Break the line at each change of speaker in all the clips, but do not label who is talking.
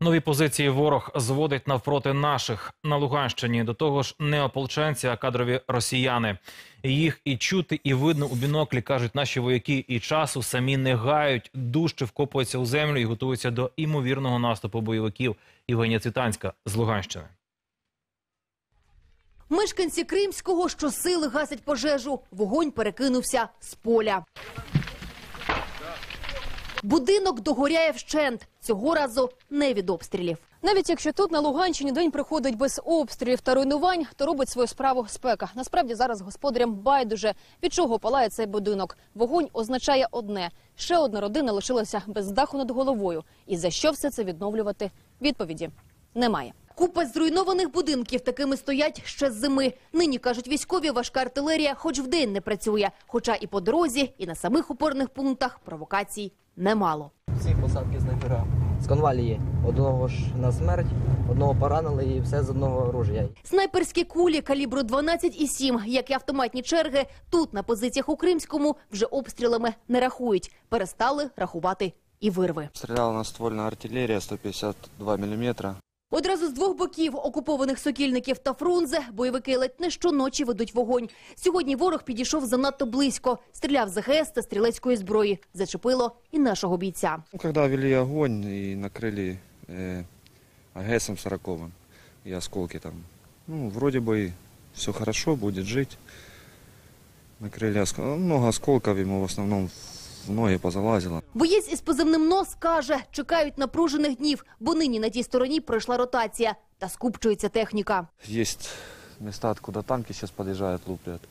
Нові позиції ворог зводить навпроти наших на Луганщині. До того ж, не ополченці, а кадрові росіяни. Їх і чути, і видно у біноклі кажуть наші вояки. І часу самі не гають, дужче вкопуються у землю і готуються до імовірного наступу бойовиків. Євгенія Цитанська з Луганщини.
Мешканці Кримського щосили гасять пожежу. Вогонь перекинувся з поля. Будинок догоряє вщент. Цього разу не від обстрілів.
Навіть якщо тут на Луганщині день приходить без обстрілів та руйнувань, то робить свою справу спека. Насправді зараз господарям байдуже від чого палає цей будинок. Вогонь означає одне: ще одна родина лишилася без даху над головою. І за що все це відновлювати? Відповіді немає.
Купа зруйнованих будинків такими стоять ще з зими. Нині, кажуть військові, важка артилерія хоч вдень не працює. Хоча і по дорозі, і на самих опорних пунктах провокацій немало.
Всі посадки снайпера з конвалії. Одного ж на смерть, одного поранили і все з одного ружя.
Снайперські кулі калібру 12,7, як і автоматні черги, тут на позиціях у Кримському вже обстрілами не рахують. Перестали рахувати і вирви.
Стреляла наствольная артиллерия 152 миллиметра.
Одразу з двох боків окупованих сокільників та фрунзе бойовики ледь не щоночі ведуть вогонь. Сьогодні ворог підійшов занадто близько, стріляв з ГС та стрілецької зброї. Зачепило і нашого бійця.
Ну, когда вели огонь и накрыли э, АГСом 40 и осколки там, ну, вроде бы все хорошо, будет жить. Накрыли оск- ну, много осколков ему в основном в ноги позалазило.
Боєць із позивним нос каже, чекають напружених днів, бо нині на тій стороні пройшла ротація та скупчується техніка.
Есть места, откуда танки сейчас подъезжают, луплят.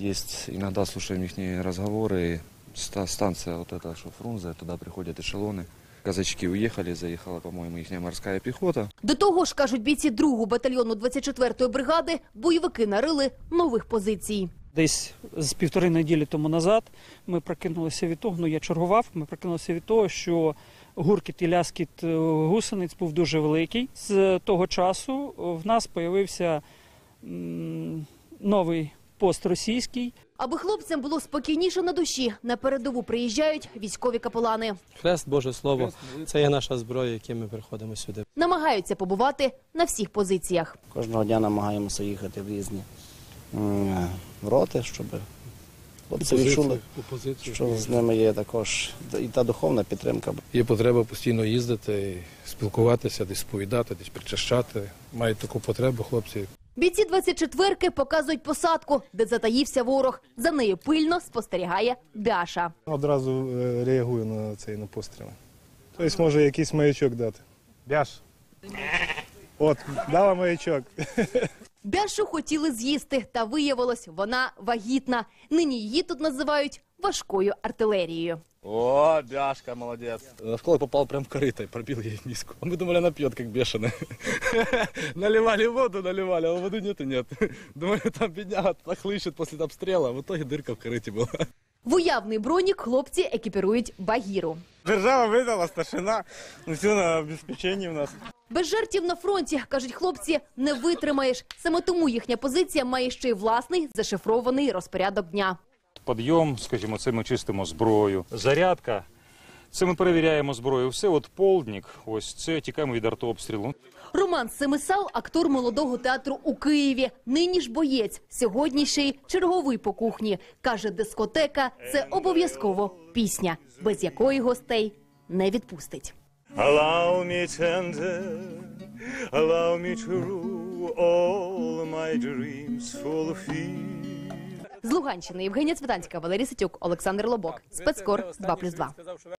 Есть, иногда слушаем их разговоры. Ста- станция вот эта, что Фрунзе, туда приходят эшелоны. Казачки уехали, заехала, по-моему, их морская пехота.
До того ж, кажуть бійці 2-го батальйону 24-ї бригади, бойовики нарили нових позицій.
Десь з півтори неділі тому назад ми прокинулися від того, ну я чергував, ми прокинулися від того, що гуркіт і ляскіт е, гусениць був дуже великий. З того часу в нас появився новий пост російський.
Аби хлопцям було спокійніше на душі, на передову приїжджають військові капелани.
Хрест, Боже Слово, це є наша зброя, яким ми приходимо сюди.
Намагаються побувати на всіх позиціях.
Кожного дня намагаємося їхати в різні роти, щоб хлопці відчули, що з ними є також і та духовна підтримка.
Є потреба постійно їздити, спілкуватися, десь сповідати, десь причащати. Мають таку потребу хлопці.
Бійці 24-ки показують посадку, де затаївся ворог. За нею пильно спостерігає Бяша.
Одразу е, реагую на цей на постріли. Тобто може якийсь маячок дати. Бяш. От, дала маячок.
Бяшу хотіли з'їсти, та виявилось, вона вагітна. Нині її тут називають важкою артилерією.
О, бяшка, молодець. Осколок попав прямо в корыто и пробил ей миску. А мы думали, она пьет, как бешеная. Наливали воду, наливали, а воды нет и нет. Думали, там бедняга так хлыщет после обстрела. В итоге дырка в корыте была.
В уявний бронік хлопці екіпірують багіру.
Держава видала, старшина. Ну все на обезпеченні в нас.
Без жертв на фронті, кажуть хлопці, не витримаєш. Саме тому їхня позиція має ще й власний зашифрований розпорядок дня.
Подйом, скажімо, це ми чистимо зброю. Зарядка. Це ми перевіряємо зброю. Все, от полдник, ось це тікаємо від артобстрілу.
Роман Семисал – актор молодого театру у Києві. Нині ж боєць. Сьогодні ще й черговий по кухні. Каже, дискотека – це обов'язково пісня, без якої гостей не відпустить.
Allow me tender, allow me true, all my dreams fulfill.
З Луганщини Євгенія Цвітанська, Валерій Ситюк, Олександр Лобок. Спецкор 2+,2.